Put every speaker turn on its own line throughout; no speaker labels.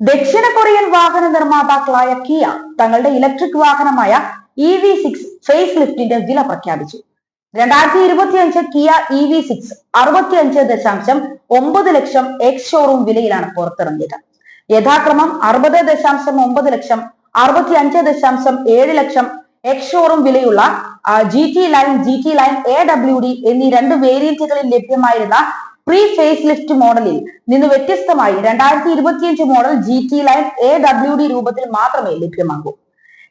ദക്ഷിണ കൊറിയൻ വാഹന നിർമ്മാതാക്കളായ കിയ തങ്ങളുടെ ഇലക്ട്രിക് വാഹനമായ ഇ വി സിക്സ് ഫേസ് ലിഫ്റ്റിന്റെ വില പ്രഖ്യാപിച്ചു. രണ്ടായിരത്തി ഇരുപത്തി അഞ്ച് കിയ ഇ വി സിക്സ് അറുപത്തി അഞ്ച് ദശാംശം ഒമ്പത് ലക്ഷം എക്സ് ഷോറൂം വിലയിലാണ് പുറത്തിറങ്ങിയത്. യഥാക്രമം അറുപത് ദശാംശം ഒമ്പത് ലക്ഷം അറുപത്തി അഞ്ച് ദശാംശം ഏഴ് ലക്ഷം എക്സ് ഷോറൂം വിലയുള്ള G T line G T line A W D എന്നീ രണ്ട് വേരിയന്റുകളിൽ ലഭ്യമായിരുന്ന പ്രീ ഫേസ് ലിഫ്റ്റ് മോഡലിൽ നിന്ന് വ്യത്യസ്തമായി രണ്ടായിരത്തി ഇരുപത്തിയഞ്ച് model G T line A W D രൂപത്തിൽ മാത്രമേ ലഭ്യമാകൂ.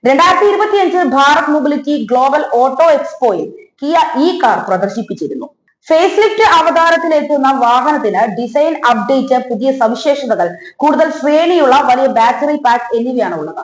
രണ്ടായിരത്തി ഇരുപത്തിയഞ്ച് ഭാരത് മൊബിലിറ്റി ഗ്ലോബൽ ഓട്ടോ എക്സ്പോയിൽ കിയ ഇ കാർ പ്രദർശിപ്പിച്ചിരുന്നു. ഫേസ് ലിഫ്റ്റ് അവതാരത്തിലെത്തുന്ന വാഹനത്തിന് ഡിസൈൻ അപ്ഡേറ്റ് പുതിയ സവിശേഷതകൾ കൂടുതൽ ശ്രേണിയുള്ള വലിയ ബാറ്ററി പാക്ക് എന്നിവയാണ് ഉള്ളത്.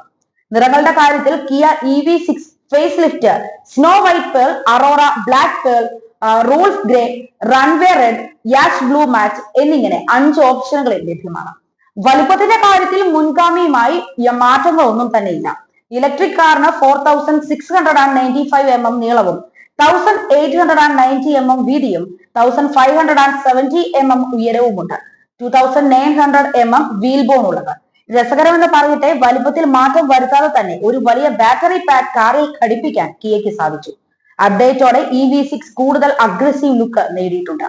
നിറങ്ങളുടെ കാര്യത്തിൽ Kia E V six face lift snow white pearl aurora black pearl rules grey runway red yacht blue match എന്നിങ്ങനെ അഞ്ച് ഓപ്ഷനുകൾ ലഭ്യമാണ്. വലുപ്പത്തിന്റെ കാര്യത്തിൽ മുൻഗാമിയുമായി മാറ്റങ്ങൾ മാറ്റങ്ങളൊന്നും തന്നെ ഇല്ല. ഇലക്ട്രിക് കാറിന് four thousand six hundred and ninety five M M നീളവും thousand eight hundred and ninety M M വീതിയും thousand five hundred and seventy M M ഉയരവുമുണ്ട്. Two thousand nine hundred M M wheelbase ഉള്ളത്. രസകരമെന്ന് പറയട്ടെ വലിപ്പത്തിൽ മാറ്റം വരുത്താതെ തന്നെ ഒരു വലിയ ബാറ്ററി പാക്ക് കാറിൽ ഘടിപ്പിക്കാൻ കിയയ്ക്ക് സാധിച്ചു. അപ്ഡേറ്റോടെ ഇ വി സിക്സ് കൂടുതൽ അഗ്രസീവ് ലുക്ക് നേടിയിട്ടുണ്ട്.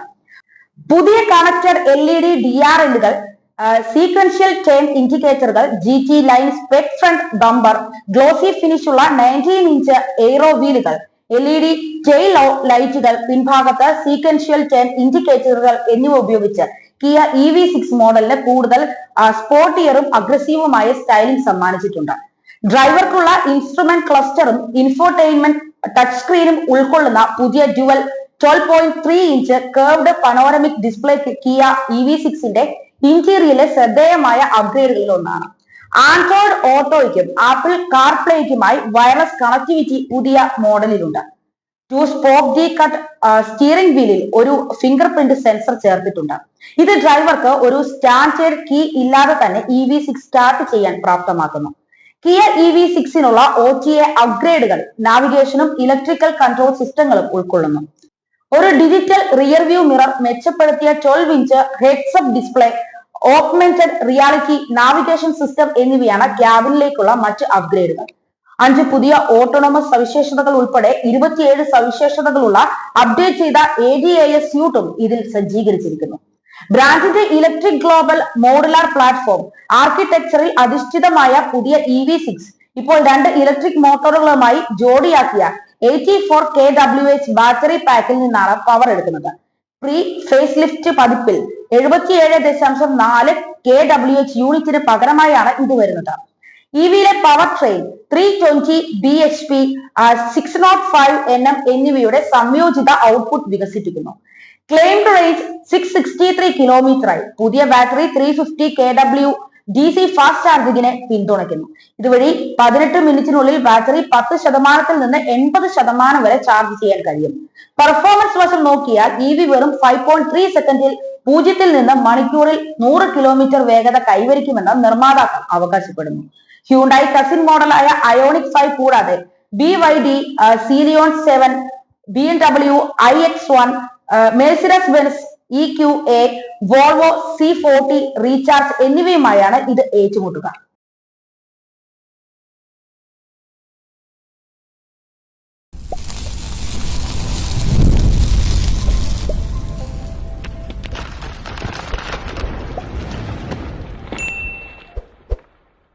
പുതിയ connected L E D D R എല്ലുകൾ sequential turn ഇൻഡിക്കേറ്ററുകൾ G T line spec front bumper glossy finish ഉള്ള നയന്റീൻ ഇഞ്ച് എയ്റോ വീലുകൾ എൽ ഇ ഡി ടെയിൽ ലൈറ്റുകൾ പിൻഭാഗത്ത് സീക്വൻഷ്യൽ ടേൺ ഇൻഡിക്കേറ്ററുകൾ എന്നിവ ഉപയോഗിച്ച് കിയ ഇ വി സിക്സ് മോഡലിന് കൂടുതൽ സ്പോർട്ടിയറും അഗ്രസീവുമായ സ്റ്റൈലിംഗ് സമ്മാനിച്ചിട്ടുണ്ട്. ഡ്രൈവർക്കുള്ള ഇൻസ്ട്രുമെന്റ് ക്ലസ്റ്ററും ഇൻഫോർടൈൻമെന്റ് ടച്ച് സ്ക്രീനും ഉൾക്കൊള്ളുന്ന പുതിയ dual twelve point three inch curved panoramic display Kia E V സിക്സിന്റെ ഇന്റീരിയറിലെ ശ്രദ്ധേയമായ അപ്ഗ്രേഡുകളിൽ ഒന്നാണ്. ആൻഡ്രോയിഡ് ഓട്ടോയ്ക്കും ആപ്പിൾ കാർപ്ലേക്കുമായി വയർലെസ് കണക്ടിവിറ്റി പുതിയ മോഡലിലുണ്ട് two spoke D cut steering വീലിൽ ഒരു ഫിംഗർ പ്രിന്റ് സെൻസർ ചേർത്തിട്ടുണ്ട്. ഇത് ഡ്രൈവർക്ക് ഒരു സ്റ്റാൻഡേർഡ് കീ ഇല്ലാതെ തന്നെ ഇ വി സിക്സ് സ്റ്റാർട്ട് ചെയ്യാൻ പ്രാപ്തമാക്കുന്നു. കിയ ഇ വി സിക്സിനുള്ള ഒ ടി എ അപ്ഗ്രേഡുകൾ നാവിഗേഷനും ഇലക്ട്രിക്കൽ കൺട്രോൾ സിസ്റ്റങ്ങളും ഉൾക്കൊള്ളുന്നു. ഒരു ഡിജിറ്റൽ റിയർ വ്യൂ മിറർ മെച്ചപ്പെടുത്തിയ twelve inch heads heads up display augmented reality navigation system എന്നിവയാണ് ക്യാബിനിലേക്കുള്ള മറ്റ് അപ്ഗ്രേഡുകൾ അഞ്ച് പുതിയ ഓട്ടോണമസ് സവിശേഷതകൾ ഉൾപ്പെടെ ഇരുപത്തിയേഴ് സവിശേഷതകളുള്ള അപ്ഡേറ്റ് ചെയ്ത എ ഡി എ എസ് സ്യൂട്ടും ഇതിൽ സജ്ജീകരിച്ചിരിക്കുന്നു. ബ്രാൻഡിന്റെ ഇലക്ട്രിക് ഗ്ലോബൽ മോഡുലാർ പ്ലാറ്റ്ഫോം ആർക്കിടെക്ചറിൽ അധിഷ്ഠിതമായ പുതിയ ഇ വി സിക്സ് ഇപ്പോൾ രണ്ട് ഇലക്ട്രിക് മോട്ടോറുകളുമായി ജോഡിയാക്കിയ eighty four K W H battery പാക്കിൽ നിന്നാണ് പവർ എടുക്കുന്നത്. പ്രീ ഫേസ് ലിഫ്റ്റ് പതിപ്പിൽ എഴുപത്തിയേഴ് ദശാംശം നാല് കെ ഡബ്ല്യു എച്ച് യൂണിറ്റിന് പകരമായാണ് ഇത് വരുന്നത്. ഇ വിയിലെ power train three twenty B H P six nought five N M എന്നിവയുടെ സംയോജിത ഔട്ട്പുട്ട് വികസിപ്പിക്കുന്നു. Claimed range six sixty three kilometre ആയി പുതിയ battery three fifty K W D C fast ചാർജിങ്ങിനെ പിന്തുണയ്ക്കുന്നു. ഇതുവഴി പതിനെട്ട് മിനിറ്റിനുള്ളിൽ ബാറ്ററി പത്ത് ശതമാനത്തിൽ നിന്ന് എൺപത് ശതമാനം വരെ ചാർജ് ചെയ്യാൻ കഴിയും. പെർഫോമൻസ് വശം നോക്കിയാൽ ഇ വി വെറും ഫൈവ് പോയിന്റ് ത്രീ സെക്കൻഡിൽ പൂജ്യത്തിൽ നിന്ന് മണിക്കൂറിൽ നൂറ് കിലോമീറ്റർ വേഗത കൈവരിക്കുമെന്ന് നിർമ്മാതാക്കൾ അവകാശപ്പെടുന്നു. ഹ്യൂണ്ടായി കസിൻ മോഡലായ അയോണിക് ഫൈവ് കൂടാതെ B Y D Sealion seven B M W I X one Mercedes Benz E Q A Volvo C forty recharge എന്നിവയുമായാണ് ഇത് ഏറ്റുമുട്ടുക.